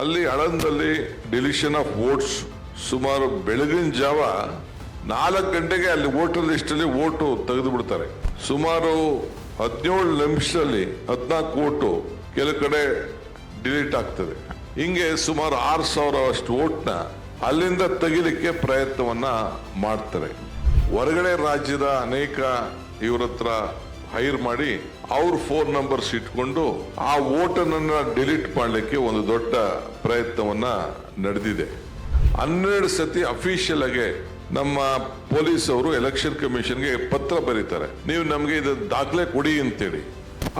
ಅಲ್ಲಿ ಹಳಂದಲ್ಲಿ deletion of votes ಸುಮಾರು ಬೆಳಗಿನ ಜಾವ ನಾಲ್ಕು ಗಂಟೆಗೆ ಅಲ್ಲಿ ವೋಟರ್ ಲಿಸ್ಟಲ್ಲಿ ಓಟು ತೆಗೆದು ಬಿಡ್ತಾರೆ. ಸುಮಾರು ಹದಿನೇಳು ನಿಮಿಷದಲ್ಲಿ ಹದಿನಾಲ್ಕು ಓಟು ಕೆಲ ಕಡೆ ಡಿಲೀಟ್ ಆಗ್ತದೆ. ಹಿಂಗೆ ಸುಮಾರು ಆರು ಸಾವಿರವಷ್ಟು ಓಟ್ನ ಅಲ್ಲಿಂದ ತೆಗಿಲಿಕ್ಕೆ ಪ್ರಯತ್ನವನ್ನ ಮಾಡ್ತಾರೆ. ಹೊರಗಡೆ ರಾಜ್ಯದ ಅನೇಕ ಇವ್ರ ಹೈರ್ ಮಾಡಿ ಅವ್ರ ಫೋನ್ ನಂಬರ್ಸ್ ಇಟ್ಕೊಂಡು ಆ ಓಟನನ್ನು ಡಿಲೀಟ್ ಮಾಡಲಿಕ್ಕೆ ಒಂದು ದೊಡ್ಡ ಪ್ರಯತ್ನವನ್ನ ನಡೆದಿದೆ. ಹನ್ನೆರಡು ಸತಿ ಅಫಿಷಿಯಲ್ ಆಗಿ ನಮ್ಮ ಪೊಲೀಸ್ ಅವರು ಎಲೆಕ್ಷನ್ ಕಮಿಷನ್ಗೆ ಪತ್ರ ಬರೀತಾರೆ. ನೀವು ನಮಗೆ ಇದು ದಾಖಲೆ ಕೊಡಿ ಅಂತೇಳಿ.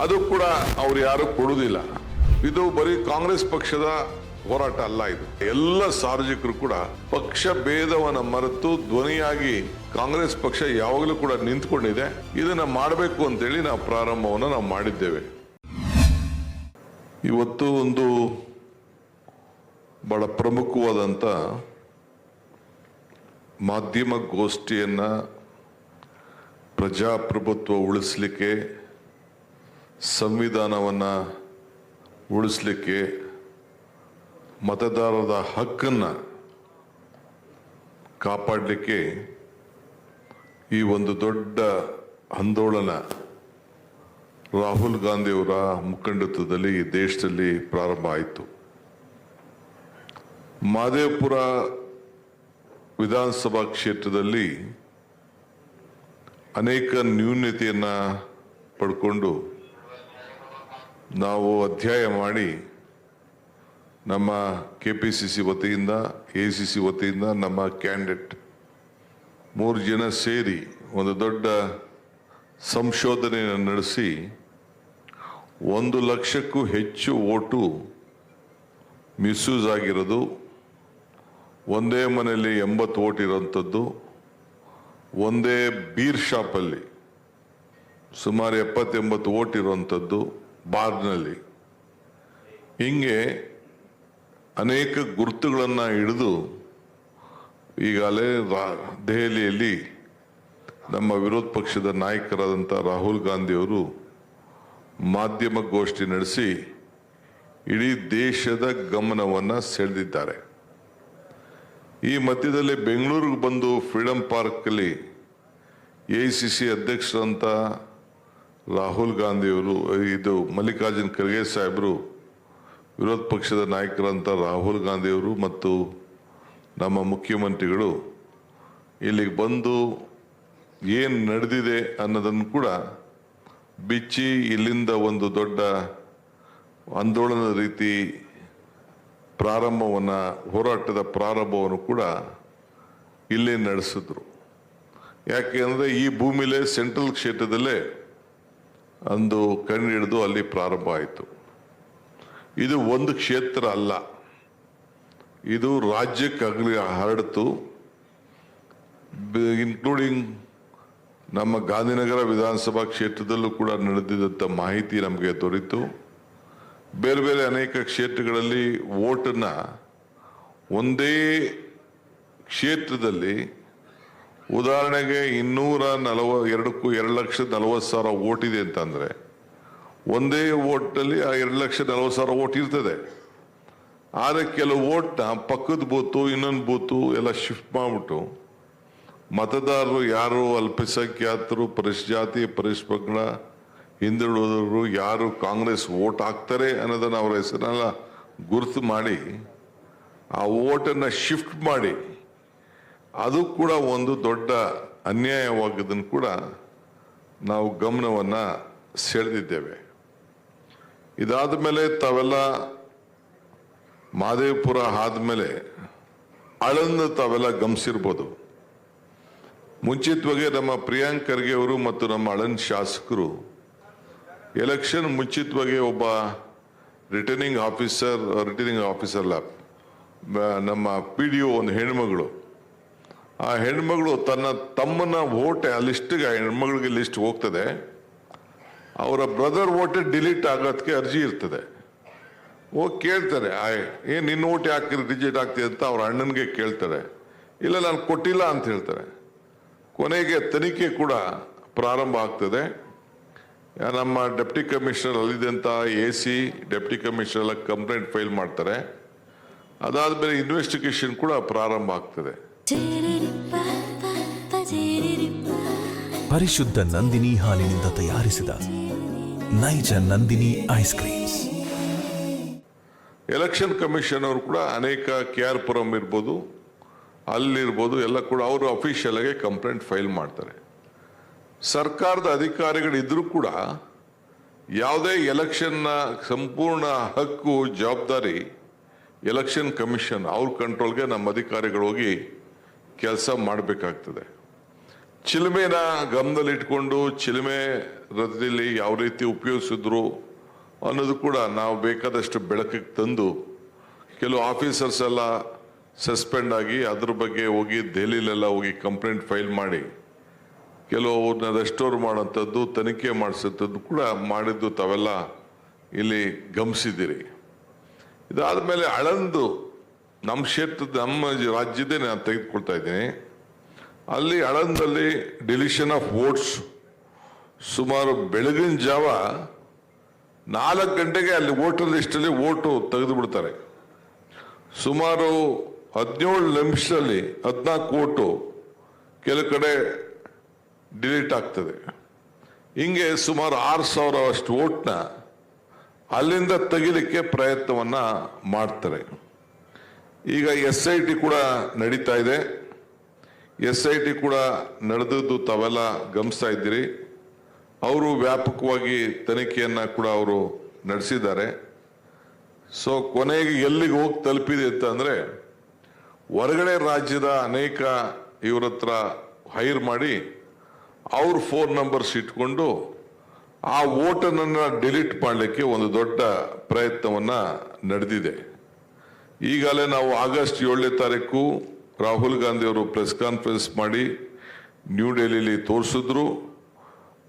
ಅದು ಕೂಡ ಅವ್ರು ಯಾರು ಕೊಡುವುದಿಲ್ಲ ಇದು ಬರೀ ಕಾಂಗ್ರೆಸ್ ಪಕ್ಷದ ಹೋರಾಟ ಅಲ್ಲ ಇದು. ಎಲ್ಲ ಸಾರ್ವಜನಿಕರು ಕೂಡ ಪಕ್ಷ ಭೇದವನ್ನ ಮರೆತು ಧ್ವನಿಯಾಗಿ ಕಾಂಗ್ರೆಸ್ ಪಕ್ಷ ಯಾವಾಗಲೂ ಕೂಡ ನಿಂತ್ಕೊಂಡಿದೆ. ಇದನ್ನ ಮಾಡಬೇಕು ಅಂತೇಳಿ ನಾವು ಪ್ರಾರಂಭವನ್ನು ನಾವು ಮಾಡಿದ್ದೇವೆ. ಇವತ್ತು ಒಂದು ಬಹಳ ಪ್ರಮುಖವಾದಂಥ ಮಾಧ್ಯಮ ಗೋಷ್ಠಿಯನ್ನ ಪ್ರಜಾಪ್ರಭುತ್ವ ಉಳಿಸ್ಲಿಕ್ಕೆ, ಸಂವಿಧಾನವನ್ನು ಉಳಿಸ್ಲಿಕ್ಕೆ ಮತದಾರರ ಹಕ್ಕನ್ನು ಕಾಪಾಡಲಿಕ್ಕೆ ಈ ಒಂದು ದೊಡ್ಡ ಆಂದೋಲನ ರಾಹುಲ್ ಗಾಂಧಿಯವರ ಮುಖಂಡತ್ವದಲ್ಲಿ ಈ ದೇಶದಲ್ಲಿ ಪ್ರಾರಂಭ ಆಯಿತು. ಮಾದೇವಪುರ ವಿಧಾನಸಭಾ ಕ್ಷೇತ್ರದಲ್ಲಿ ಅನೇಕ ನ್ಯೂನ್ಯತೆಯನ್ನು ಪಡ್ಕೊಂಡು ನಾವು ಅಧ್ಯಾಯ ಮಾಡಿ ನಮ್ಮ ಕೆ ಪಿ ಸಿ ಸಿ ವತಿಯಿಂದ ಎ ಸಿ ಸಿ ವತಿಯಿಂದ ನಮ್ಮ ಕ್ಯಾಂಡಿಡೇಟ್ ಮೂರು ಜನ ಸೇರಿ ಒಂದು ದೊಡ್ಡ ಸಂಶೋಧನೆಯನ್ನು ನಡೆಸಿ ಒಂದು ಲಕ್ಷಕ್ಕೂ ಹೆಚ್ಚು ಓಟು ಮಿಸ್ಯೂಸ್ ಆಗಿರೋದು. ಒಂದೇ ಮನೆಯಲ್ಲಿ ಎಂಬತ್ತು ಓಟ್ ಇರೋಂಥದ್ದು. ಒಂದೇ ಬೀರ್ ಶಾಪಲ್ಲಿ ಸುಮಾರು ಎಪ್ಪತ್ತೆಂಬತ್ತು ಓಟ್ ಇರುವಂಥದ್ದು ಬಾರ್ನಲ್ಲಿ. ಹಿಂಗೆ ಅನೇಕ ಗುರುತುಗಳನ್ನು ಹಿಡಿದು ಈಗಾಗಲೇ ರಾ- ದೆಹಲಿಯಲ್ಲಿ ನಮ್ಮ ವಿರೋಧ ಪಕ್ಷದ ನಾಯಕರಾದಂಥ ರಾಹುಲ್ ಗಾಂಧಿಯವರು ಮಾಧ್ಯಮ ಗೋಷ್ಠಿ ನಡೆಸಿ ಇಡೀ ದೇಶದ ಗಮನವನ್ನು ಸೆಳೆದಿದ್ದಾರೆ. ಈ ಮಧ್ಯದಲ್ಲಿ ಬೆಂಗಳೂರಿಗೆ ಬಂದು ಫ್ರೀಡಂ ಪಾರ್ಕಲ್ಲಿ ಎ ಸಿ ಸಿ ಅಧ್ಯಕ್ಷರಂತ ರಾಹುಲ್ ಗಾಂಧಿಯವರು, ಇದು ಮಲ್ಲಿಕಾರ್ಜುನ್ ಖರ್ಗೆ ಸಾಹೇಬರು ವಿರೋಧ ಪಕ್ಷದ ನಾಯಕರಂತ ರಾಹುಲ್ ಗಾಂಧಿಯವರು ಮತ್ತು ನಮ್ಮ ಮುಖ್ಯಮಂತ್ರಿಗಳು ಇಲ್ಲಿಗೆ ಬಂದು ಏನು ನಡೆದಿದೆ ಅನ್ನೋದನ್ನು ಕೂಡ ಬಿಚ್ಚಿ ಇಲ್ಲಿಂದ ಒಂದು ದೊಡ್ಡ ಆಂದೋಲನದ ರೀತಿ ಪ್ರಾರಂಭವನ್ನು, ಹೋರಾಟದ ಪ್ರಾರಂಭವನ್ನು ಕೂಡ ಇಲ್ಲೇ ನಡೆಸಿದ್ರು. ಯಾಕೆ ಅಂದರೆ ಈ ಭೂಮಿಲೇ ಸೆಂಟ್ರಲ್ ಕ್ಷೇತ್ರದಲ್ಲೇ ಅಂದು ಕಣ್ಣು ಹಿಡಿದು ಅಲ್ಲಿ ಪ್ರಾರಂಭ ಆಯಿತು. ಇದು ಒಂದು ಕ್ಷೇತ್ರ ಅಲ್ಲ. ಇದು ರಾಜ್ಯಕ್ಕಾಗಲಿ ಹರಡ್ತು. ಇನ್ಕ್ಲೂಡಿಂಗ್ ನಮ್ಮ ಗಾಂಧಿನಗರ ವಿಧಾನಸಭಾ ಕ್ಷೇತ್ರದಲ್ಲೂ ಕೂಡ ನಡೆದಿದ್ದಂಥ ಮಾಹಿತಿ ನಮಗೆ ದೊರೆತು. ಬೇರೆ ಬೇರೆ ಅನೇಕ ಕ್ಷೇತ್ರಗಳಲ್ಲಿ ಓಟನ್ನ ಒಂದೇ ಕ್ಷೇತ್ರದಲ್ಲಿ ಉದಾಹರಣೆಗೆ ಇನ್ನೂರ ನಲವ, ಎರಡಕ್ಕೂ ಎರಡು ಲಕ್ಷದ ನಲವತ್ತು ಸಾವಿರ ಓಟಿದೆ ಅಂತಂದ್ರೆ ಒಂದೇ ಓಟ್ನಲ್ಲಿ ಆ ಎರಡು ಲಕ್ಷ ನಲವತ್ತು ಸಾವಿರ ಓಟ್ ಇರ್ತದೆ. ಆದರೆ ಕೆಲವು ಓಟ್ನ ಪಕ್ಕದ ಬೂತು, ಇನ್ನೊಂದು ಬೂತು ಎಲ್ಲ ಶಿಫ್ಟ್ ಮಾಡಿಬಿಟ್ಟು ಮತದಾರರು ಯಾರು ಅಲ್ಪಸಂಖ್ಯಾತರು ಪರಿಶಜಾತಿ ಪರಿಶಪಂಗಡ ಹಿಂದುಳಿದವರು ಯಾರು ಕಾಂಗ್ರೆಸ್ ಓಟ್ ಹಾಕ್ತಾರೆ ಅನ್ನೋದನ್ನ ಅವರ ಹೆಸರನ್ನೆಲ್ಲ ಗುರುತು ಮಾಡಿ ಆ ಓಟನ್ನು ಶಿಫ್ಟ್ ಮಾಡಿ ಅದು ಕೂಡ ಒಂದು ದೊಡ್ಡ ಅನ್ಯಾಯವಾಗದನ್ನು ಕೂಡ ನಾವು ಗಮನವನ್ನು ಸೆಳೆದಿದ್ದೇವೆ. ಇದಾದ ಮೇಲೆ ತಾವೆಲ್ಲ ಮಾದೇವಪುರ ಆದಮೇಲೆ ಅಳನ್ನ ತಾವೆಲ್ಲ ಗಮನಿಸಿರ್ಬೋದು. ಮುಂಚಿತವಾಗಿ ನಮ್ಮ ಪ್ರಿಯಾಂಕ್ ಖರ್ಗೆ ಅವರು ಮತ್ತು ನಮ್ಮ ಅಳನ್ ಶಾಸಕರು ಎಲೆಕ್ಷನ್ ಮುಂಚಿತವಾಗಿ ಒಬ್ಬ ರಿಟರ್ನಿಂಗ್ ಆಫೀಸರ್ ರಿಟರ್ನಿಂಗ್ ಆಫೀಸರ್ ಬ- ನಮ್ಮ ಪಿ ಡಿ ಒ ಒಂದು ಹೆಣ್ಮಗಳು. ಆ ಹೆಣ್ಮಗಳು ತನ್ನ ತಮ್ಮನ ಓಟೆ ಆ ಲಿಸ್ಟ್ಗೆ, ಆ ಹೆಣ್ಮಗಳಿಗೆ ಲಿಸ್ಟ್ ಹೋಗ್ತದೆ. ಅವರ ಬ್ರದರ್ ಓಟ್ ಡಿಲೀಟ್ ಆಗೋದಕ್ಕೆ ಅರ್ಜಿ ಇರ್ತದೆ. ಹೋಗಿ ಕೇಳ್ತಾರೆ, ಆಯ್, ಏನ್ ನಿನ್ನ ಓಟ್ ಯಾಕೆ ಡಿಜಿಟ್ ಆಗ್ತಿದೆ ಅಂತ ಅವ್ರ ಅಣ್ಣನಿಗೆ ಕೇಳ್ತಾರೆ. ಇಲ್ಲ, ನಾನು ಕೊಟ್ಟಿಲ್ಲ ಅಂತ ಹೇಳ್ತಾರೆ. ಕೊನೆಗೆ ತನಿಖೆ ಕೂಡ ಪ್ರಾರಂಭ ಆಗ್ತದೆ. ನಮ್ಮ deputy commissioner ಅಲ್ಲಿದ್ದಂಥ A C deputy commissioner complaint file ಮಾಡ್ತಾರೆ. ಅದಾದ ಮೇಲೆ ಇನ್ವೆಸ್ಟಿಗೇಷನ್ ಕೂಡ ಪ್ರಾರಂಭ ಆಗ್ತದೆ. ಪರಿಶುದ್ಧ ನಂದಿನಿ ಹಾಲಿನಿಂದ ತಯಾರಿಸಿದ ನೈಜ Nandini ice creams election commission ಅವರು ಕೂಡ ಅನೇಕ ಕೆ ಆರ್ ಪುರಂ ಇರ್ಬೋದು, ಅಲ್ಲಿರ್ಬೋದು, ಎಲ್ಲ ಕೂಡ ಅವರು ಅಫಿಷಿಯಲ್ ಆಗಿ ಕಂಪ್ಲೇಂಟ್ ಫೈಲ್ ಮಾಡ್ತಾರೆ. ಸರ್ಕಾರದ ಅಧಿಕಾರಿಗಳಿದ್ರೂ ಕೂಡ ಯಾವುದೇ ಎಲೆಕ್ಷನ್ನ ಸಂಪೂರ್ಣ ಹಕ್ಕು, ಜವಾಬ್ದಾರಿ ಎಲೆಕ್ಷನ್ ಕಮಿಷನ್ ಅವ್ರ ಕಂಟ್ರೋಲ್ಗೆ ನಮ್ಮ ಅಧಿಕಾರಿಗಳು ಹೋಗಿ ಕೆಲಸ ಮಾಡಬೇಕಾಗ್ತದೆ. ಚಿಲುಮೆನ ಗಮನದಲ್ಲಿಟ್ಕೊಂಡು ಚಿಲುಮೆ ರಥದಲ್ಲಿ ಯಾವ ರೀತಿ ಉಪಯೋಗಿಸಿದ್ರು ಅನ್ನೋದು ಕೂಡ ನಾವು ಬೇಕಾದಷ್ಟು ಬೆಳಕಿಗೆ ತಂದು ಕೆಲವು ಆಫೀಸರ್ಸ್ ಎಲ್ಲ ಸಸ್ಪೆಂಡ್ ಆಗಿ ಅದ್ರ ಬಗ್ಗೆ ಹೋಗಿ ದೆಹಲಿಲೆಲ್ಲ ಹೋಗಿ ಕಂಪ್ಲೇಂಟ್ ಫೈಲ್ ಮಾಡಿ, ಕೆಲವು ರೆಸ್ಟೋರ್ ಮಾಡೋಂಥದ್ದು ತನಿಖೆ ಮಾಡಿಸೋಂಥದ್ದು ಕೂಡ ಮಾಡಿದ್ದು ತಾವೆಲ್ಲ ಇಲ್ಲಿ ಗಮನಿಸಿದ್ದೀರಿ. ಇದಾದ ಮೇಲೆ ಅಳಂದು ನಮ್ಮ ಕ್ಷೇತ್ರದ, ನಮ್ಮ ರಾಜ್ಯದೇ ನಾನು ತೆಗೆದುಕೊಳ್ತಾ ಇದ್ದೀನಿ. ಅಲ್ಲಿ ಹಣದಲ್ಲಿ ಡಿಲಿಷನ್ ಆಫ್ ವೋಟ್ಸ್ ಸುಮಾರು ಬೆಳಗಿನ ಜಾವ ನಾಲ್ಕು ಗಂಟೆಗೆ ಅಲ್ಲಿ ವೋಟರ್ ಲಿಸ್ಟಲ್ಲಿ ವೋಟು ತೆಗೆದು ಬಿಡ್ತಾರೆ ಸುಮಾರು ಹದಿನೇಳು ನಿಮಿಷದಲ್ಲಿ ಹದಿನಾಲ್ಕು ಓಟು ಕೆಲ ಕಡೆ ಡಿಲೀಟ್ ಆಗ್ತದೆ. ಹಿಂಗೆ ಸುಮಾರು ಆರು ಸಾವಿರ ಅಷ್ಟು ಓಟ್ನ ಅಲ್ಲಿಂದ ತೆಗಿಲಿಕ್ಕೆ ಪ್ರಯತ್ನವನ್ನು ಮಾಡ್ತಾರೆ. ಈಗ ಎಸ್ ಐ ಟಿ ಕೂಡ ನಡೀತಾ ಇದೆ. ಎಸ್ ಐ ಟಿ ಕೂಡ ನಡೆದದ್ದು ತಾವೆಲ್ಲ ಗಮನಿಸ್ತಾ ಇದ್ದೀರಿ. ಅವರು ವ್ಯಾಪಕವಾಗಿ ತನಿಖೆಯನ್ನು ಕೂಡ ಅವರು ನಡೆಸಿದ್ದಾರೆ. ಸೊ ಕೊನೆಗೆ ಎಲ್ಲಿಗೆ ಹೋಗಿ ತಲುಪಿದೆ ಅಂತಂದ್ರೆ ಹೊರಗಡೆ ರಾಜ್ಯದ ಅನೇಕ ಇವ್ರ ಹತ್ರ ಹೈರ್ ಮಾಡಿ ಅವ್ರ ಫೋನ್ ನಂಬರ್ಸ್ ಇಟ್ಕೊಂಡು ಆ ಓಟನನ್ನ ಡಿಲೀಟ್ ಮಾಡಲಿಕ್ಕೆ ಒಂದು ದೊಡ್ಡ ಪ್ರಯತ್ನವನ್ನ ನಡೆದಿದೆ. ಈಗಲೇ ನಾವು ಆಗಸ್ಟ್ ಏಳನೇ ತಾರೀಕು ರಾಹುಲ್ ಗಾಂಧಿಯವರು ಪ್ರೆಸ್ ಕಾನ್ಫರೆನ್ಸ್ ಮಾಡಿ ನ್ಯೂ ಡೆಲ್ಲಿಲಿ ತೋರಿಸಿದ್ರು.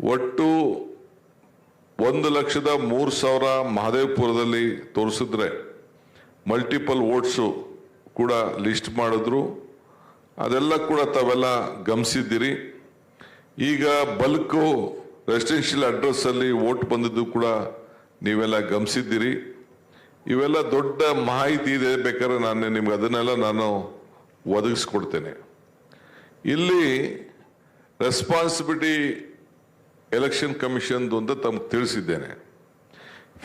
ಒಟ್ಟು ಒಂದು ಲಕ್ಷದ ಮೂರು ಸಾವಿರ ಮಹದೇವಪುರದಲ್ಲಿ ತೋರಿಸಿದ್ರೆ ಮಲ್ಟಿಪಲ್ ವೋಟ್ಸು ಕೂಡ ಲಿಸ್ಟ್ ಮಾಡಿದ್ರು. ಅದೆಲ್ಲ ಕೂಡ ತಾವೆಲ್ಲ ಗಮನಿಸಿದ್ದೀರಿ. ಈಗ ಬಲ್ಕು ರೆಸಿಡೆನ್ಷಿಯಲ್ ಅಡ್ರೆಸ್ ಅಲ್ಲಿ ವೋಟ್ ಬಂದಿದ್ದು ಕೂಡ ನೀವೆಲ್ಲ ಗಮನಿಸಿದ್ದೀರಿ. ಇವೆಲ್ಲ ದೊಡ್ಡ ಮಾಹಿತಿ ಇದೆ ಬೇಕಾದ್ರೆ ನಾನು ನಿಮ್ಗೆ ಅದನ್ನೆಲ್ಲ ನಾನು ಒದಗಿಸ್ಕೊಡ್ತೇನೆ. ಇಲ್ಲಿ ರೆಸ್ಪಾನ್ಸಿಬಿಲಿಟಿ ಎಲೆಕ್ಷನ್ ಕಮಿಷನ್ದು ಅಂತ ತಮಗೆ ತಿಳಿಸಿದ್ದೇನೆ.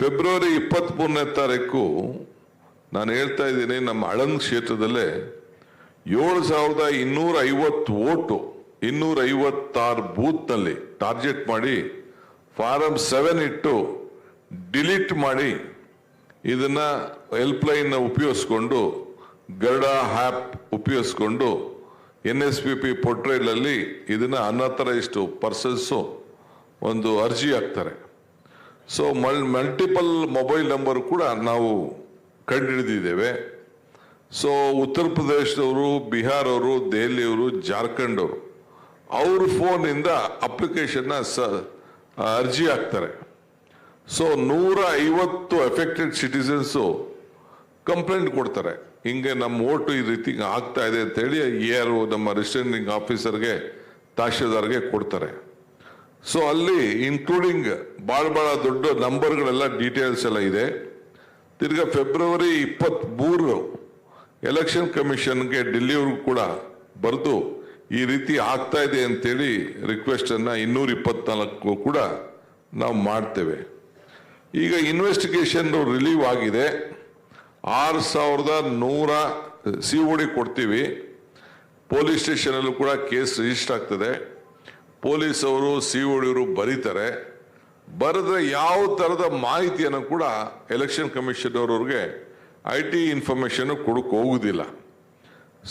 ಫೆಬ್ರವರಿ ಇಪ್ಪತ್ತ್ ಮೂರನೇ ತಾರೀಕು ನಾನು ಹೇಳ್ತಾ ಇದ್ದೀನಿ, ನಮ್ಮ ಆಳಂದ್ ಕ್ಷೇತ್ರದಲ್ಲೇ ಏಳು ಸಾವಿರದ ಇನ್ನೂರ ಐವತ್ತು ಓಟು, ಇನ್ನೂರ ಐವತ್ತಾರು ಬೂತ್ನಲ್ಲಿ ಟಾರ್ಗೆಟ್ ಮಾಡಿ ಫಾರಂ ಸೆವೆನ್ ಇಟ್ಟು ಡಿಲೀಟ್ ಮಾಡಿ, ಇದನ್ನ ಹೆಲ್ಪ್ ಲೈನ್ ಉಪಯೋಗಿಸ್ಕೊಂಡು ಗರುಡ ಆ್ಯಪ್ ಉಪಯೋಗಿಸ್ಕೊಂಡು ಎನ್ ಎಸ್ ಪಿ ಪಿ ಪೋರ್ಟ್ರೇಲಲ್ಲಿ ಇದನ್ನು ಅನಥರೈಸ್ಡ್ ಪರ್ಸನ್ಸು ಒಂದು ಅರ್ಜಿ ಹಾಕ್ತಾರೆ. ಸೊ ಮಲ್ ಮಲ್ಟಿಪಲ್ ಮೊಬೈಲ್ ನಂಬರ್ ಕೂಡ ನಾವು ಕಂಡುಹಿಡಿದಿದ್ದೇವೆ. ಸೊ ಉತ್ತರ ಪ್ರದೇಶದವರು ಬಿಹಾರ್ ಅವರು ದೆಹಲಿಯವರು ಜಾರ್ಖಂಡ್ ಅವರು ಅವ್ರ ಫೋನಿಂದ ಅಪ್ಲಿಕೇಶನ್ನ ಸ ಅರ್ಜಿ ಹಾಕ್ತಾರೆ. ಸೊ ನೂರ ಐವತ್ತು ಎಫೆಕ್ಟೆಡ್ ಸಿಟಿಸನ್ಸು ಕಂಪ್ಲೇಂಟ್ ಕೊಡ್ತಾರೆ. ಹಿಂಗೆ ನಮ್ಮ ಓಟು ಈ ರೀತಿ ಆಗ್ತಾ ಇದೆ ಅಂತೇಳಿ ಯಾರು ನಮ್ಮ ರಿಟರ್ನಿಂಗ್ ಆಫೀಸರ್ಗೆ ತಹಶೀಲ್ದಾರ್ಗೆ ಕೊಡ್ತಾರೆ. ಸೊ ಅಲ್ಲಿ ಇನ್ಕ್ಲೂಡಿಂಗ್ ಭಾಳ ಭಾಳ ದೊಡ್ಡ ನಂಬರ್ಗಳೆಲ್ಲ ಡೀಟೇಲ್ಸ್ ಎಲ್ಲ ಇದೆ. ತಿರ್ಗಾ ಫೆಬ್ರವರಿ ಇಪ್ಪತ್ತ್ ಮೂರು ಎಲೆಕ್ಷನ್ ಕಮಿಷನ್ಗೆ ಡೆಲ್ಲಿಯವ್ರಿಗೂ ಕೂಡ ಬರೆದು ಈ ರೀತಿ ಆಗ್ತಾ ಇದೆ ಅಂತೇಳಿ ರಿಕ್ವೆಸ್ಟನ್ನು ಇನ್ನೂರ ಇಪ್ಪತ್ನಾಲ್ಕು ಕೂಡ ನಾವು ಮಾಡ್ತೇವೆ. ಈಗ ಇನ್ವೆಸ್ಟಿಗೇಷನ್ ರಿಲೀವ್ ಆಗಿದೆ. ಆರು ಸಾವಿರದ ನೂರ ಸಿ ಡಿ ಕೊಡ್ತೀವಿ. ಪೊಲೀಸ್ ಸ್ಟೇಷನಲ್ಲೂ ಕೂಡ ಕೇಸ್ ರಿಜಿಸ್ಟರ್ ಆಗ್ತದೆ. ಪೊಲೀಸ್ ಅವರು ಸಿ ಅವರು ಬರೀತಾರೆ. ಬರೆದ್ರೆ ಯಾವ ಥರದ ಮಾಹಿತಿಯನ್ನು ಕೂಡ ಎಲೆಕ್ಷನ್ ಕಮಿಷನ್ ಅವ್ರವ್ರಿಗೆ ಐ ಟಿ ಇನ್ಫಾರ್ಮೇಷನ್ ಕೊಡಕ್ಕೆ ಹೋಗುವುದಿಲ್ಲ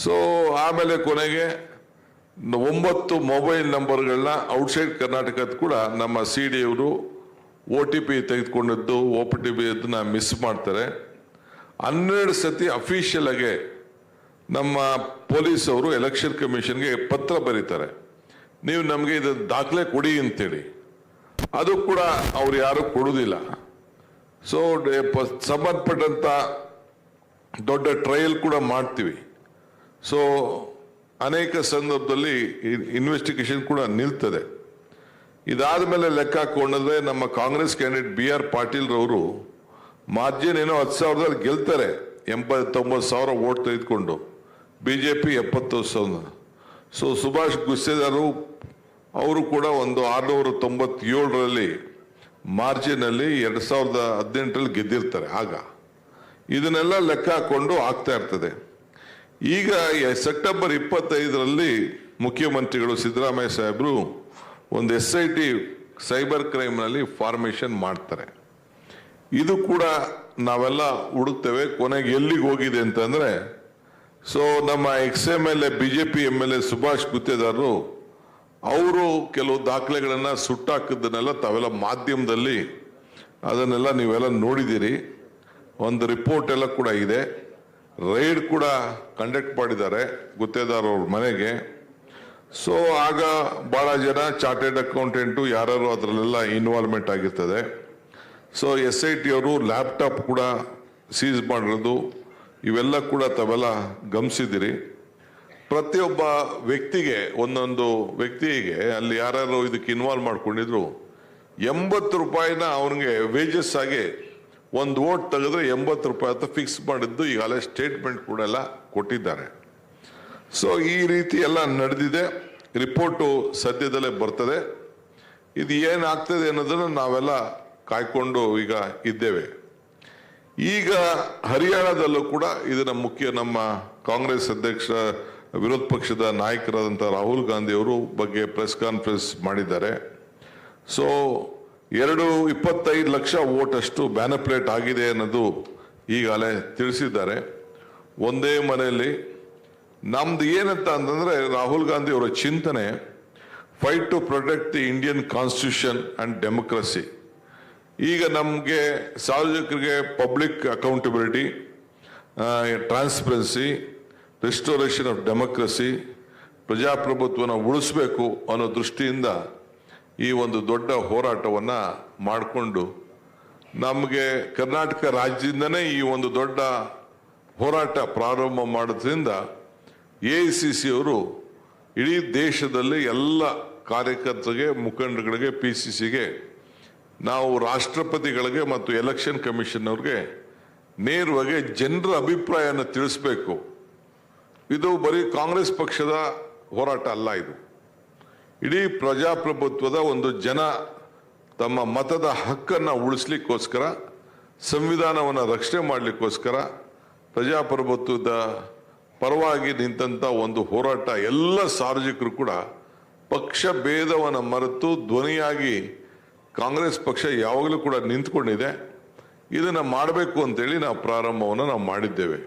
ಸೊ ಆಮೇಲೆ ಕೊನೆಗೆ ಒಂಬತ್ತು ಮೊಬೈಲ್ ನಂಬರ್ಗಳನ್ನ ಔಟ್ಸೈಡ್ ಕರ್ನಾಟಕದ ಕೂಡ ನಮ್ಮ ಸಿ ಡಿ ಅವರು ಒ ಟಿ ಪಿ ತೆಗೆದುಕೊಂಡಿದ್ದು, ಒ ಪಿ ಟಿ ಪಿ ಅದನ್ನ ಮಿಸ್ ಮಾಡ್ತಾರೆ. ಹನ್ನೆರಡು ಸತಿ ಅಫಿಷಿಯಲ್ ಆಗಿ ನಮ್ಮ ಪೊಲೀಸ್ ಅವರು ಎಲೆಕ್ಷನ್ ಕಮಿಷನ್ಗೆ ಪತ್ರ ಬರೀತಾರೆ. ನೀವು ನಮಗೆ ಇದು ದಾಖಲೆ ಕೊಡಿ ಅಂತೇಳಿ. ಅದು ಕೂಡ ಅವ್ರು ಯಾರು ಕೊಡುವುದಿಲ್ಲ ಸೊ ಸಂಬಂಧಪಟ್ಟಂಥ ದೊಡ್ಡ ಟ್ರಯಲ್ ಕೂಡ ಮಾಡ್ತೀವಿ. ಸೊ ಅನೇಕ ಸಂದರ್ಭದಲ್ಲಿ ಇನ್ವೆಸ್ಟಿಗೇಷನ್ ಕೂಡ ನಿಲ್ತದೆ. ಇದಾದ ಮೇಲೆ ಲೆಕ್ಕ ಹಾಕೊಂಡ್ರೆ ನಮ್ಮ Congress candidate B R Patil ರವರು ಮಾರ್ಜಿನ್ ಏನೋ ಹತ್ತು ಸಾವಿರದಲ್ಲಿ ಗೆಲ್ತಾರೆ. ಎಂಬತ್ತೊಂಬತ್ತು ಸಾವಿರ ಓಟ್ ತೆಗೆದುಕೊಂಡು ಬಿ ಜೆ ಪಿ ಎಪ್ಪತ್ತು ಸಾವಿರ. ಸೊ ಸುಭಾಷ್ ಗುಸ್ಸೆದಾರು ಅವರು ಕೂಡ ಒಂದು ಆರುನೂರ ತೊಂಬತ್ತೇಳರಲ್ಲಿ ಮಾರ್ಜಿನಲ್ಲಿ ಎರಡು ಸಾವಿರದ ಹದಿನೆಂಟರಲ್ಲಿ ಗೆದ್ದಿರ್ತಾರೆ ಆಗ. ಇದನ್ನೆಲ್ಲ ಲೆಕ್ಕ ಹಾಕೊಂಡು ಆಗ್ತಾ ಇರ್ತದೆ. ಈಗ ಸೆಪ್ಟೆಂಬರ್ ಇಪ್ಪತ್ತೈದರಲ್ಲಿ ಮುಖ್ಯಮಂತ್ರಿಗಳು ಸಿದ್ದರಾಮಯ್ಯ ಸಾಹೇಬರು ಒಂದು ಎಸ್ ಐ ಟಿ ಸೈಬರ್ ಕ್ರೈಮ್ನಲ್ಲಿ ಫಾರ್ಮೇಷನ್ ಮಾಡ್ತಾರೆ. ಇದು ಕೂಡ ನಾವೆಲ್ಲ ಹುಡುಕ್ತೇವೆ. ಕೊನೆಗೆ ಎಲ್ಲಿಗೆ ಹೋಗಿದೆ ಅಂತಂದ್ರೆ ಸೊ ನಮ್ಮ ex M L A BJP M L A Subhash ಗುತ್ತೇದಾರರು, ಅವರು ಕೆಲವು ದಾಖಲೆಗಳನ್ನ ಸುಟ್ಟಾಕಿದ್ದನ್ನೆಲ್ಲ ತಾವೆಲ್ಲ ಮಾಧ್ಯಮದಲ್ಲಿ ಅದನ್ನೆಲ್ಲ ನೀವೆಲ್ಲ ನೋಡಿದ್ದೀರಿ. ಒಂದು ರಿಪೋರ್ಟ್ ಎಲ್ಲ ಕೂಡ ಇದೆ. ರೈಡ್ ಕೂಡ ಕಂಡಕ್ಟ್ ಮಾಡಿದ್ದಾರೆ ಗುತ್ತೇದಾರ್ ಅವ್ರ ಮನೆಗೆ. ಸೊ ಆಗ ಬಹಳ ಜನ ಚಾರ್ಟೆಡ್ ಅಕೌಂಟೆಂಟು ಯಾರು ಅದರಲ್ಲೆಲ್ಲ ಇನ್ವಾಲ್ವ್ಮೆಂಟ್ ಆಗಿರ್ತದೆ. ಸೊ ಎಸ್ ಐ ಟಿಯವರು ಲ್ಯಾಪ್ಟಾಪ್ ಕೂಡ ಸೀಸ್ ಮಾಡಿರೋದು. ಇವೆಲ್ಲ ಕೂಡ ತಾವೆಲ್ಲ ಗಮನಿಸಿದಿರಿ ಪ್ರತಿಯೊಬ್ಬ ವ್ಯಕ್ತಿಗೆ, ಒಂದೊಂದು ವ್ಯಕ್ತಿಗೆ, ಅಲ್ಲಿ ಯಾರ್ಯಾರು ಇದಕ್ಕೆ ಇನ್ವಾಲ್ವ್ ಮಾಡ್ಕೊಂಡಿದ್ರು, ಎಂಬತ್ತು ರೂಪಾಯಿನ ಅವನಿಗೆ ವೇಜಸ್ ಆಗಿ ಒಂದು ಓಟ್ ತೆಗೆದ್ರೆ ಎಂಬತ್ತು ರೂಪಾಯಿ ಅಂತ ಫಿಕ್ಸ್ ಮಾಡಿದ್ದು. ಈಗಾಗಲೇ ಸ್ಟೇಟ್ಮೆಂಟ್ ಕೂಡ ಎಲ್ಲ ಕೊಟ್ಟಿದ್ದಾರೆ. ಸೊ ಈ ರೀತಿ ಎಲ್ಲ ನಡೆದಿದೆ. ರಿಪೋರ್ಟು ಸದ್ಯದಲ್ಲೇ ಬರ್ತದೆ. ಇದು ಏನಾಗ್ತದೆ ಅನ್ನೋದನ್ನು ನಾವೆಲ್ಲ ಕಾಯ್ಕೊಂಡು ಈಗ ಇದ್ದೇವೆ. ಈಗ ಹರಿಯಾಣದಲ್ಲೂ ಕೂಡ ಇದನ್ನ ಮುಖ್ಯ ನಮ್ಮ ಕಾಂಗ್ರೆಸ್ ಅಧ್ಯಕ್ಷ, ವಿರೋಧ ಪಕ್ಷದ ನಾಯಕರಾದಂಥ ರಾಹುಲ್ ಗಾಂಧಿ ಅವರು ಬಗ್ಗೆ ಪ್ರೆಸ್ ಕಾನ್ಫರೆನ್ಸ್ ಮಾಡಿದ್ದಾರೆ. ಸೊ ಎರಡು ಇಪ್ಪತ್ತೈದು ಲಕ್ಷ ವೋಟ್ ಅಷ್ಟು ಬ್ಯಾನಪ್ಲೇಟ್ ಆಗಿದೆ ಅನ್ನೋದು ಈಗಾಗಲೇ ತಿಳಿಸಿದ್ದಾರೆ. ಒಂದೇ ಮನೆಯಲ್ಲಿ ನಮ್ದು ಏನಂತ ಅಂತಂದರೆ ರಾಹುಲ್ ಗಾಂಧಿ ಅವರ ಚಿಂತನೆ fight to protect the Indian constitution and democracy ಈಗ ನಮಗೆ ಸಾರ್ವಜನಿಕರಿಗೆ public accountability transparency restoration of democracy ಪ್ರಜಾಪ್ರಭುತ್ವನ ಉಳಿಸ್ಬೇಕು ಅನ್ನೋ ದೃಷ್ಟಿಯಿಂದ ಈ ಒಂದು ದೊಡ್ಡ ಹೋರಾಟವನ್ನು ಮಾಡಿಕೊಂಡು ನಮಗೆ ಕರ್ನಾಟಕ ರಾಜ್ಯದಿಂದನೇ ಈ ಒಂದು ದೊಡ್ಡ ಹೋರಾಟ ಪ್ರಾರಂಭ ಮಾಡೋದ್ರಿಂದ ಎ ಐ ಸಿ ಸಿ ಅವರು ಇಡೀ ದೇಶದಲ್ಲಿ ಎಲ್ಲ ಕಾರ್ಯಕರ್ತರಿಗೆ ಮುಖಂಡಗಳಿಗೆ ಪಿ ಸಿ ಸಿಗೆ ನಾವು ರಾಷ್ಟ್ರಪತಿಗಳಿಗೆ ಮತ್ತು ಎಲೆಕ್ಷನ್ ಕಮಿಷನ್ ಅವ್ರಿಗೆ ನೇರವಾಗಿ ಜನರ ಅಭಿಪ್ರಾಯನ ತಿಳಿಸ್ಬೇಕು. ಇದು ಬರೀ ಕಾಂಗ್ರೆಸ್ ಪಕ್ಷದ ಹೋರಾಟ ಅಲ್ಲ ಇದು. ಇಡೀ ಪ್ರಜಾಪ್ರಭುತ್ವದ ಒಂದು ಜನ ತಮ್ಮ ಮತದ ಹಕ್ಕನ್ನು ಉಳಿಸ್ಲಿಕ್ಕೋಸ್ಕರ, ಸಂವಿಧಾನವನ್ನು ರಕ್ಷಣೆ ಮಾಡಲಿಕ್ಕೋಸ್ಕರ ಪ್ರಜಾಪ್ರಭುತ್ವದ ಪರವಾಗಿ ನಿಂತಹ ಒಂದು ಹೋರಾಟ ಎಲ್ಲ ಸಾರ್ವಜನಿಕರು ಕೂಡ ಪಕ್ಷ ಭೇದವನ್ನು ಮರೆತು ಧ್ವನಿಯಾಗಿ ಕಾಂಗ್ರೆಸ್ ಪಕ್ಷ ಯಾವಾಗಲೂ ಕೂಡ ನಿಂತ್ಕೊಂಡಿದೆ. ಇದನ್ನು ಮಾಡಬೇಕು ಅಂತೇಳಿ ನಾವು ಪ್ರಾರಂಭವನ್ನು ನಾವು ಮಾಡಿದ್ದೇವೆ.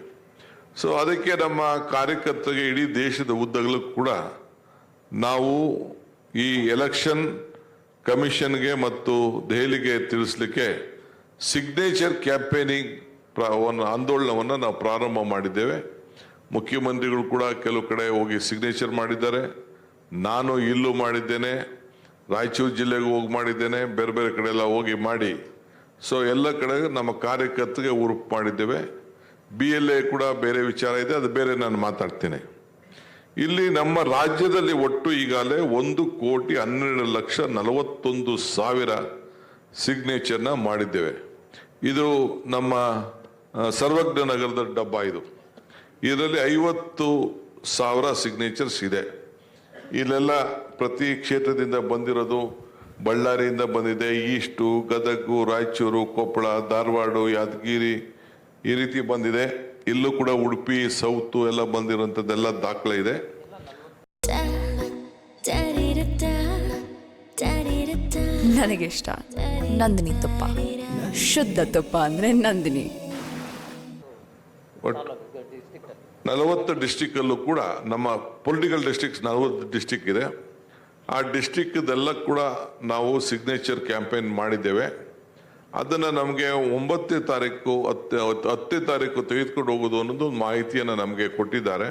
ಸೊ ಅದಕ್ಕೆ ನಮ್ಮ ಕಾರ್ಯಕರ್ತರಿಗೆ ಇಡೀ ದೇಶದ ಉದ್ದಗಲಕ್ಕೂ ಕೂಡ ನಾವು ಈ ಎಲೆಕ್ಷನ್ ಕಮಿಷನ್ಗೆ ಮತ್ತು ದೆಹಲಿಗೆ ತಿಳಿಸ್ಲಿಕ್ಕೆ ಸಿಗ್ನೇಚರ್ ಕ್ಯಾಂಪೇನಿಂಗ್ ಆಂದೋಲನವನ್ನು ನಾವು ಪ್ರಾರಂಭ ಮಾಡಿದ್ದೇವೆ. ಮುಖ್ಯಮಂತ್ರಿಗಳು ಕೂಡ ಕೆಲವು ಕಡೆ ಹೋಗಿ ಸಿಗ್ನೇಚರ್ ಮಾಡಿದ್ದಾರೆ. ನಾನು ಇಲ್ಲೂ ಮಾಡಿದ್ದೇನೆ. ರಾಯಚೂರು ಜಿಲ್ಲೆಗೆ ಹೋಗಿ ಮಾಡಿದ್ದೇನೆ, ಬೇರೆ ಬೇರೆ ಕಡೆ ಎಲ್ಲ ಹೋಗಿ ಮಾಡಿ. ಸೊ ಎಲ್ಲ ಕಡೆ ನಮ್ಮ ಕಾರ್ಯಕರ್ತರಿಗೆ ಉರುಪು ಮಾಡಿದ್ದೇವೆ. ಬಿ ಎಲ್ ಎ ಕೂಡ ಬೇರೆ ವಿಚಾರ ಇದೆ, ಅದು ಬೇರೆ ನಾನು ಮಾತಾಡ್ತೀನಿ. ಇಲ್ಲಿ ನಮ್ಮ ರಾಜ್ಯದಲ್ಲಿ ಒಟ್ಟು ಈಗಾಗಲೇ ಒಂದು ಕೋಟಿ ಹನ್ನೆರಡು ಲಕ್ಷ ನಲವತ್ತೊಂದು ಸಾವಿರ ಸಿಗ್ನೇಚರ್ನ ಮಾಡಿದ್ದೇವೆ. ಇದು ನಮ್ಮ ಸರ್ವಜ್ಞ ನಗರದ ಡಬ್ಬ ಇದು. ಇದರಲ್ಲಿ ಐವತ್ತು ಸಾವಿರ ಸಿಗ್ನೇಚರ್ಸ್ ಇದೆ. ಇಲ್ಲೆಲ್ಲ ಪ್ರತಿ ಕ್ಷೇತ್ರದಿಂದ ಬಂದಿರೋದು ಬಳ್ಳಾರಿಯಿಂದ ಬಂದಿದೆ. ಈಸ್ಟು ಗದಗು ರಾಯಚೂರು ಕೊಪ್ಪಳ ಧಾರವಾಡ ಯಾದಗಿರಿ ಈ ರೀತಿ ಬಂದಿದೆ. ಇಲ್ಲೂ ಕೂಡ ಉಡುಪಿ ಸೌತು ಎಲ್ಲ ಬಂದಿರೋಂಥದ್ದೆಲ್ಲ ದಾಖಲೆ ಇದೆ. ನನಗಿಷ್ಟ ನಂದಿನಿ ತುಪ್ಪ. ಶುದ್ಧ ತುಪ್ಪ ಅಂದ್ರೆ ನಂದಿನಿ. ಬಟ್ ನಲವತ್ತು ಡಿಸ್ಟಿಕ್ಕಲ್ಲೂ ಕೂಡ ನಮ್ಮ ಪೊಲಿಟಿಕಲ್ ಡಿಸ್ಟಿಕ್ಸ್ ನಲವತ್ತು ಡಿಸ್ಟಿಕ್ ಇದೆ. ಆ ಡಿಸ್ಟಿಕ್ದೆಲ್ಲ ಕೂಡ ನಾವು ಸಿಗ್ನೇಚರ್ ಕ್ಯಾಂಪೇನ್ ಮಾಡಿದ್ದೇವೆ. ಅದನ್ನು ನಮಗೆ ಒಂಬತ್ತನೇ ತಾರೀಕು ಹತ್ತು ಹತ್ತನೇ ತಾರೀಕು ತೆಗೆದುಕೊಂಡು ಹೋಗೋದು ಅನ್ನೋದು ಒಂದು ಮಾಹಿತಿಯನ್ನು ನಮಗೆ ಕೊಟ್ಟಿದ್ದಾರೆ.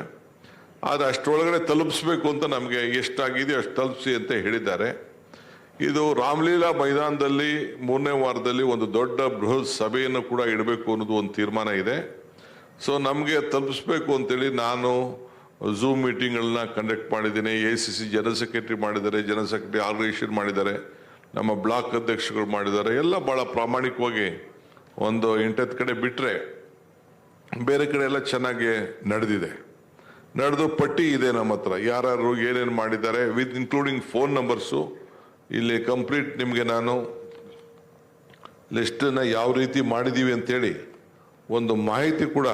ಆದರೆ ಅಷ್ಟರೊಳಗಡೆ ತಲುಪಿಸ್ಬೇಕು ಅಂತ ನಮಗೆ ಎಷ್ಟಾಗಿದೆಯೋ ಅಷ್ಟು ತಲುಪಿಸಿ ಅಂತ ಹೇಳಿದ್ದಾರೆ. ಇದು ರಾಮಲೀಲಾ ಮೈದಾನದಲ್ಲಿ ಮೂರನೇ ವಾರದಲ್ಲಿ ಒಂದು ದೊಡ್ಡ ಬೃಹತ್ ಸಭೆಯನ್ನು ಕೂಡ ಇಡಬೇಕು ಅನ್ನೋದು ಒಂದು ತೀರ್ಮಾನ ಇದೆ. ಸೊ ನಮಗೆ ತಲುಪಿಸ್ಬೇಕು ಅಂತೇಳಿ ನಾನು ಝೂಮ್ ಮೀಟಿಂಗ್ಗಳನ್ನ ಕಂಡಕ್ಟ್ ಮಾಡಿದ್ದೀನಿ. A C C general secretary ಮಾಡಿದ್ದಾರೆ ಜನರಲ್ ಸೆಕ್ರೆಟರಿ ಆರ್ಗನೈಸೇಷನ್ ಮಾಡಿದ್ದಾರೆ, ನಮ್ಮ ಬ್ಲಾಕ್ ಅಧ್ಯಕ್ಷಗಳು ಮಾಡಿದ್ದಾರೆ. ಎಲ್ಲ ಭಾಳ ಪ್ರಾಮಾಣಿಕವಾಗಿ ಒಂದು ಎಂಟತ್ತು ಕಡೆ ಬಿಟ್ಟರೆ ಬೇರೆ ಕಡೆ ಎಲ್ಲ ಚೆನ್ನಾಗಿ ನಡೆದಿದೆ. ನಡೆದು ಪಟ್ಟಿ ಇದೆ ನಮ್ಮ ಹತ್ರ. ಯಾರ್ಯಾರು ಏನೇನು ಮಾಡಿದ್ದಾರೆ ವಿತ್ ಇನ್ಕ್ಲೂಡಿಂಗ್ ಫೋನ್ ನಂಬರ್ಸು ಇಲ್ಲಿ ಕಂಪ್ಲೀಟ್ ನಿಮಗೆ ನಾನು ಲಿಸ್ಟನ್ನು ಯಾವ ರೀತಿ ಮಾಡಿದ್ದೀವಿ ಅಂತೇಳಿ ಒಂದು ಮಾಹಿತಿ ಕೂಡ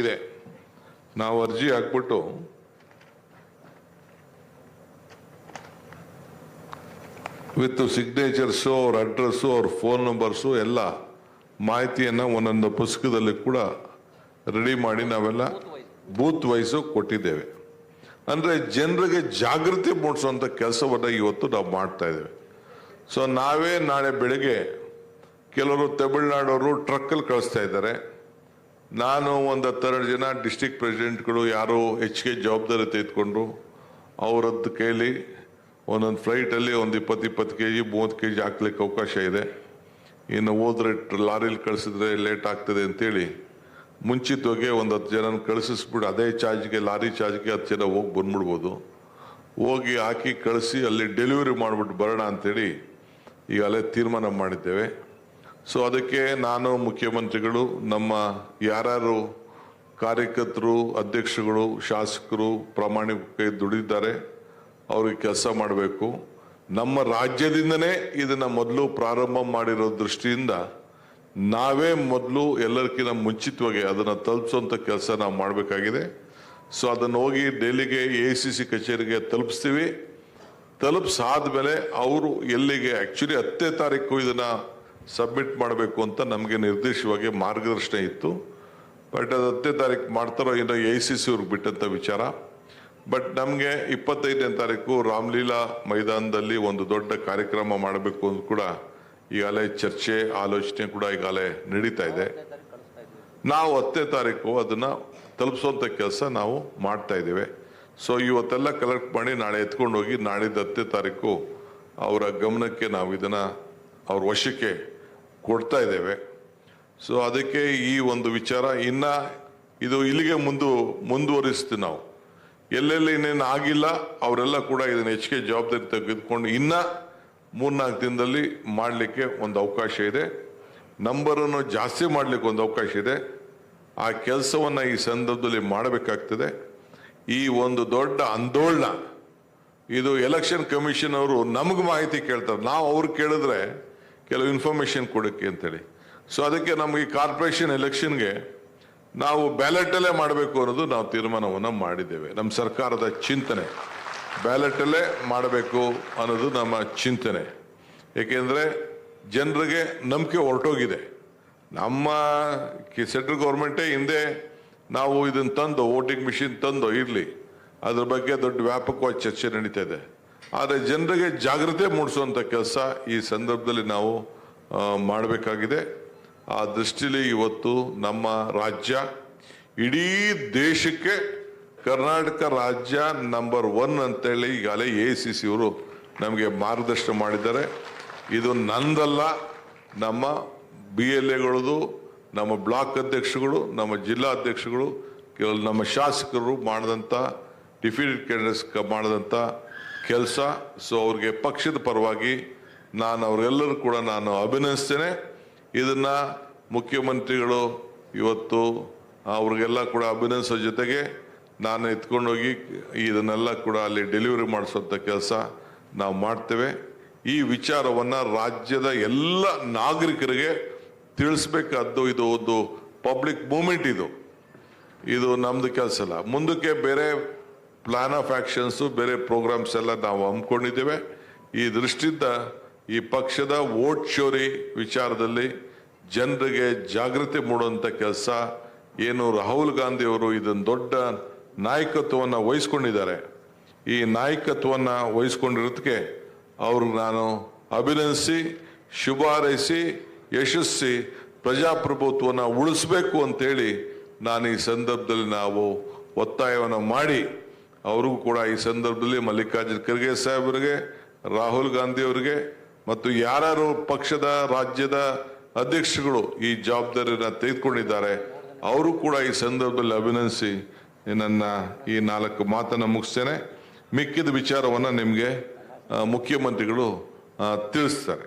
ಇದೆ. ನಾವು ಅರ್ಜಿ ಹಾಕ್ಬಿಟ್ಟು ವಿತ್ ಸಿಗ್ನೇಚರ್ಸು, ಅವ್ರ ಅಡ್ರೆಸ್ಸು, ಅವ್ರ ಫೋನ್ ನಂಬರ್ಸು, ಎಲ್ಲ ಮಾಹಿತಿಯನ್ನು ಒಂದೊಂದು ಪುಸ್ತಕದಲ್ಲಿ ಕೂಡ ರೆಡಿ ಮಾಡಿ ನಾವೆಲ್ಲ ಬೂತ್ ವಯಸ್ಸು ಕೊಟ್ಟಿದ್ದೇವೆ. ಅಂದರೆ ಜನರಿಗೆ ಜಾಗೃತಿ ಮೂಡಿಸುವಂಥ ಕೆಲಸವನ್ನು ಇವತ್ತು ನಾವು ಮಾಡ್ತಾ ಇದ್ದೇವೆ. ಸೊ ನಾವೇ ನಾಳೆ ಬೆಳಗ್ಗೆ ಕೆಲವರು ತಮಿಳ್ನಾಡವರು ಟ್ರಕ್ಕಲ್ಲಿ ಕಳಿಸ್ತಾ ಇದ್ದಾರೆ. ನಾನು ಒಂದು ಹತ್ತೆರಡು ಜನ ಡಿಸ್ಟಿಕ್ ಪ್ರೆಸಿಡೆಂಟ್ಗಳು ಯಾರೋ ಹೆಚ್ಚಿಗೆ ಜವಾಬ್ದಾರಿ ತೆಗೆದುಕೊಂಡು ಅವರದ್ದು ಕೇಳಿ ಒಂದೊಂದು ಫ್ಲೈಟಲ್ಲಿ ಒಂದು ಇಪ್ಪತ್ತು ಇಪ್ಪತ್ತು ಕೆ ಜಿ ಮೂವತ್ತು ಕೆ ಜಿ ಹಾಕ್ಲಿಕ್ಕೆ ಅವಕಾಶ ಇದೆ. ಇನ್ನು ಹೋದ್ರೆ ಲಾರಿಲಿ ಕಳಿಸಿದ್ರೆ ಲೇಟ್ ಆಗ್ತದೆ ಅಂತೇಳಿ ಮುಂಚಿತವಾಗಿ ಒಂದು ಹತ್ತು ಜನನ ಕಳಿಸಿಸ್ಬಿಟ್ಟು ಅದೇ ಚಾರ್ಜ್ಗೆ ಲಾರಿ ಚಾರ್ಜ್ಗೆ ಹತ್ತು ಜನ ಹೋಗಿ ಬಂದ್ಬಿಡ್ಬೋದು. ಹೋಗಿ ಹಾಕಿ ಕಳಿಸಿ ಅಲ್ಲಿ ಡೆಲಿವರಿ ಮಾಡಿಬಿಟ್ಟು ಬರೋಣ ಅಂತೇಳಿ ಈಗ ಅಲ್ಲೇ ತೀರ್ಮಾನ ಮಾಡಿದ್ದೇವೆ. ಸೊ ಅದಕ್ಕೆ ನಾನು ಮುಖ್ಯಮಂತ್ರಿಗಳು, ನಮ್ಮ ಯಾರ್ಯಾರು ಕಾರ್ಯಕರ್ತರು, ಅಧ್ಯಕ್ಷಗಳು, ಶಾಸಕರು ಪ್ರಾಮಾಣಿಕ ದುಡಿದ್ದಾರೆ ಅವ್ರಿಗೆ ಕೆಲಸ ಮಾಡಬೇಕು. ನಮ್ಮ ರಾಜ್ಯದಿಂದನೇ ಇದನ್ನ ಮೊದಲು ಪ್ರಾರಂಭ ಮಾಡಿರೋ ದೃಷ್ಟಿಯಿಂದ ನಾವೇ ಮೊದಲು ಎಲ್ಲರಿಗಿಂತ ಮುಂಚಿತವಾಗಿ ಅದನ್ನು ತಲುಪಿಸುವಂಥ ಕೆಲಸ ನಾವು ಮಾಡಬೇಕಾಗಿದೆ. ಸೊ ಅದನ್ನು ಹೋಗಿ ಡೆಲ್ಲಿಗೆ ಎ ಸಿ ಸಿ ಕಚೇರಿಗೆ ತಲುಪಿಸ್ತೀವಿ. ತಲುಪಿಸಾದ್ಮೇಲೆ ಅವರು ಎಲ್ಲಿಗೆ ಆ್ಯಕ್ಚುಲಿ ಹತ್ತನೇ ತಾರೀಕು ಇದನ್ನ ಸಬ್ಮಿಟ್ ಮಾಡಬೇಕು ಅಂತ ನಮಗೆ ನಿರ್ದೇಶವಾಗಿ ಮಾರ್ಗದರ್ಶನ ಇತ್ತು. ಬಟ್ ಅದು ಹತ್ತನೇ ತಾರೀಕು ಮಾಡ್ತಾರೋ ಏನೋ ಎ ಸಿ ಸಿ ಅವ್ರಿಗೆ ಬಿಟ್ಟಂಥ ವಿಚಾರ. ಬಟ್ ನಮಗೆ ಇಪ್ಪತ್ತೈದನೇ ತಾರೀಕು ರಾಮಲೀಲಾ ಮೈದಾನದಲ್ಲಿ ಒಂದು ದೊಡ್ಡ ಕಾರ್ಯಕ್ರಮ ಮಾಡಬೇಕು ಅಂತ ಕೂಡ ಈಗಾಗಲೇ ಚರ್ಚೆ, ಆಲೋಚನೆ ಕೂಡ ಈಗಾಗಲೇ ನಡೀತಾ ಇದೆ. ನಾವು ಹತ್ತನೇ ತಾರೀಕು ಅದನ್ನು ತಲುಪಿಸುವಂಥ ಕೆಲಸ ನಾವು ಮಾಡ್ತಾ ಇದ್ದೇವೆ. ಸೊ ಇವತ್ತೆಲ್ಲ ಕಲೆಕ್ಟ್ ಮಾಡಿ ನಾಳೆ ಎತ್ಕೊಂಡು ಹೋಗಿ ನಾಳಿದ್ದು ಹತ್ತನೇ ತಾರೀಕು ಅವರ ಗಮನಕ್ಕೆ ನಾವು ಇದನ್ನು, ಅವ್ರ ವಶಕ್ಕೆ ಕೊಡ್ತಾ ಇದ್ದೇವೆ. ಸೊ ಅದಕ್ಕೆ ಈ ಒಂದು ವಿಚಾರ ಇನ್ನ ಇದು ಇಲ್ಲಿಗೆ ಮುಂದು, ಮುಂದುವರಿಸ್ತೀವಿ ನಾವು. ಎಲ್ಲೆಲ್ಲಿ ಇನ್ನೇನು ಆಗಿಲ್ಲ, ಅವರೆಲ್ಲ ಕೂಡ ಇದನ್ನ ಹೆಚ್ಚಿಗೆ ಜವಾಬ್ದಾರಿ ತೆಗೆದುಕೊಂಡು ಇನ್ನ ಮೂರ್ನಾಲ್ಕು ದಿನದಲ್ಲಿ ಮಾಡಲಿಕ್ಕೆ ಒಂದು ಅವಕಾಶ ಇದೆ. ನಂಬರನ್ನು ಜಾಸ್ತಿ ಮಾಡಲಿಕ್ಕೆ ಒಂದು ಅವಕಾಶ ಇದೆ. ಆ ಕೆಲಸವನ್ನು ಈ ಸಂದರ್ಭದಲ್ಲಿ ಮಾಡಬೇಕಾಗ್ತದೆ. ಈ ಒಂದು ದೊಡ್ಡ ಆಂದೋಲನ ಇದು ಎಲೆಕ್ಷನ್ ಕಮಿಷನ್ ಅವರು ನಮಗೆ ಮಾಹಿತಿ ಕೇಳ್ತಾರೆ. ನಾವು ಅವ್ರು ಕೇಳಿದ್ರೆ ಕೆಲವು ಇನ್ಫಾರ್ಮೇಷನ್ ಕೊಡಕ್ಕೆ ಅಂತೇಳಿ. ಸೊ ಅದಕ್ಕೆ ನಮಗೆ ಕಾರ್ಪೊರೇಷನ್ ಎಲೆಕ್ಷನ್ಗೆ ನಾವು ಬ್ಯಾಲೆಟಲ್ಲೇ ಮಾಡಬೇಕು ಅನ್ನೋದು ನಾವು ತೀರ್ಮಾನವನ್ನು ಮಾಡಿದ್ದೇವೆ. ನಮ್ಮ ಸರ್ಕಾರದ ಚಿಂತನೆ. ಬ್ಯಾಲೆಟಲ್ಲೇ ಮಾಡಬೇಕು ಅನ್ನೋದು ನಮ್ಮ ಚಿಂತನೆ. ಏಕೆಂದರೆ ಜನರಿಗೆ ನಂಬಿಕೆ ಹೊರಟೋಗಿದೆ. ನಮ್ಮ ಸೆಂಟ್ರಲ್ ಗೌರ್ಮೆಂಟೇ ಹಿಂದೆ ನಾವು ಇದನ್ನು ತಂದು ವೋಟಿಂಗ್ ಮಿಷಿನ್ ತಂದು ಇರಲಿ. ಅದ್ರ ಬಗ್ಗೆ ದೊಡ್ಡ ವ್ಯಾಪಕವಾಗಿ ಚರ್ಚೆ ನಡೀತಾ ಇದೆ. ಆದರೆ ಜನರಿಗೆ ಜಾಗೃತಿ ಮೂಡಿಸುವಂಥ ಕೆಲಸ ಈ ಸಂದರ್ಭದಲ್ಲಿ ನಾವು ಮಾಡಬೇಕಾಗಿದೆ. ಆ ದೃಷ್ಟಿಲಿ ಇವತ್ತು ನಮ್ಮ ರಾಜ್ಯ ಇಡೀ ದೇಶಕ್ಕೆ ಕರ್ನಾಟಕ ರಾಜ್ಯ ನಂಬರ್ ಒನ್ ಅಂತೇಳಿ ಈಗಾಗಲೇ ಎ ಸಿ ಸಿ ಅವರು ನಮಗೆ ಮಾರ್ಗದರ್ಶನ ಮಾಡಿದ್ದಾರೆ. ಇದು ನಂದಲ್ಲ, ನಮ್ಮ ಬಿ ಎಲ್ ಎಗಳದು ನಮ್ಮ ಬ್ಲಾಕ್ ಅಧ್ಯಕ್ಷಗಳು, ನಮ್ಮ ಜಿಲ್ಲಾ ಅಧ್ಯಕ್ಷಗಳು, ಕೇವಲ ನಮ್ಮ ಶಾಸಕರು ಮಾಡಿದಂಥ ಡಿಫಿನಿಟ್ ಕ್ಯಾಂಡಿಡೇಟ್ಸ್ ಮಾಡಿದಂಥ ಕೆಲಸ. ಸೊ ಅವ್ರಿಗೆ ಪಕ್ಷದ ಪರವಾಗಿ ನಾನು ಅವರೆಲ್ಲರೂ ಕೂಡ ನಾನು ಅಭಿನಯಿಸ್ತೇನೆ ಇದನ್ನ ಮುಖ್ಯಮಂತ್ರಿಗಳು ಇವತ್ತು ಅವ್ರಿಗೆಲ್ಲ ಕೂಡ ಅಭಿನಯಿಸೋ ಜೊತೆಗೆ ನಾನು ಎತ್ಕೊಂಡೋಗಿ ಇದನ್ನೆಲ್ಲ ಕೂಡ ಅಲ್ಲಿ ಡೆಲಿವರಿ ಮಾಡಿಸುವಂಥ ಕೆಲಸ ನಾವು ಮಾಡ್ತೇವೆ. ಈ ವಿಚಾರವನ್ನು ರಾಜ್ಯದ ಎಲ್ಲ ನಾಗರಿಕರಿಗೆ ತಿಳಿಸ್ಬೇಕಾದ್ದು ಇದು ಒಂದು ಪಬ್ಲಿಕ್ ಮೂಮೆಂಟ್ ಇದು. ಇದು ನಮ್ಮದು ಕೆಲಸ ಅಲ್ಲ. ಮುಂದಕ್ಕೆ ಬೇರೆ ಪ್ಲಾನ್ ಆಫ್ ಆಕ್ಷನ್ಸು ಬೇರೆ ಪ್ರೋಗ್ರಾಮ್ಸ್ ಎಲ್ಲ ನಾವು ಹಮ್ಮಿಕೊಂಡಿದ್ದೇವೆ. ಈ ದೃಷ್ಟಿಯಿಂದ ಈ ಪಕ್ಷದ ವೋಟ್ ಚೋರಿ ವಿಚಾರದಲ್ಲಿ ಜನರಿಗೆ ಜಾಗೃತಿ ಮೂಡುವಂಥ ಕೆಲಸ, ಏನು ರಾಹುಲ್ ಗಾಂಧಿ ಅವರು ಇದನ್ನು ದೊಡ್ಡ ನಾಯಕತ್ವವನ್ನು ವಹಿಸ್ಕೊಂಡಿದ್ದಾರೆ. ಈ ನಾಯಕತ್ವವನ್ನು ವಹಿಸ್ಕೊಂಡಿರೋದಕ್ಕೆ ಅವ್ರಿಗೆ ನಾನು ಅಭಿನಂದಿಸಿ, ಶುಭ ಹಾರೈಸಿ, ಯಶಸ್ಸಿ, ಪ್ರಜಾಪ್ರಭುತ್ವವನ್ನು ಉಳಿಸ್ಬೇಕು ಅಂತೇಳಿ ನಾನು ಈ ಸಂದರ್ಭದಲ್ಲಿ ನಾವು ಒತ್ತಾಯವನ್ನು ಮಾಡಿ ಅವ್ರಿಗೂ ಕೂಡ ಈ ಸಂದರ್ಭದಲ್ಲಿ ಮಲ್ಲಿಕಾರ್ಜುನ ಖರ್ಗೆ ಸಾಹೇಬರಿಗೆ ರಾಹುಲ್ ಗಾಂಧಿ ಅವರಿಗೆ ಮತ್ತು ಯಾರ್ಯಾರು ಪಕ್ಷದ, ರಾಜ್ಯದ ಅಧ್ಯಕ್ಷಗಳು ಈ ಜವಾಬ್ದಾರಿಯನ್ನು ತೆಗೆದುಕೊಂಡಿದ್ದಾರೆ, ಅವರು ಕೂಡ ಈ ಸಂದರ್ಭದಲ್ಲಿ ಅಭಿನಂದಿಸಿ ನನ್ನ ಈ ನಾಲ್ಕು ಮಾತನ್ನು ಮುಗಿಸ್ತೇನೆ. ಮಿಕ್ಕಿದ ವಿಚಾರವನ್ನು ನಿಮಗೆ ಮುಖ್ಯಮಂತ್ರಿಗಳು ತಿಳಿಸ್ತಾರೆ.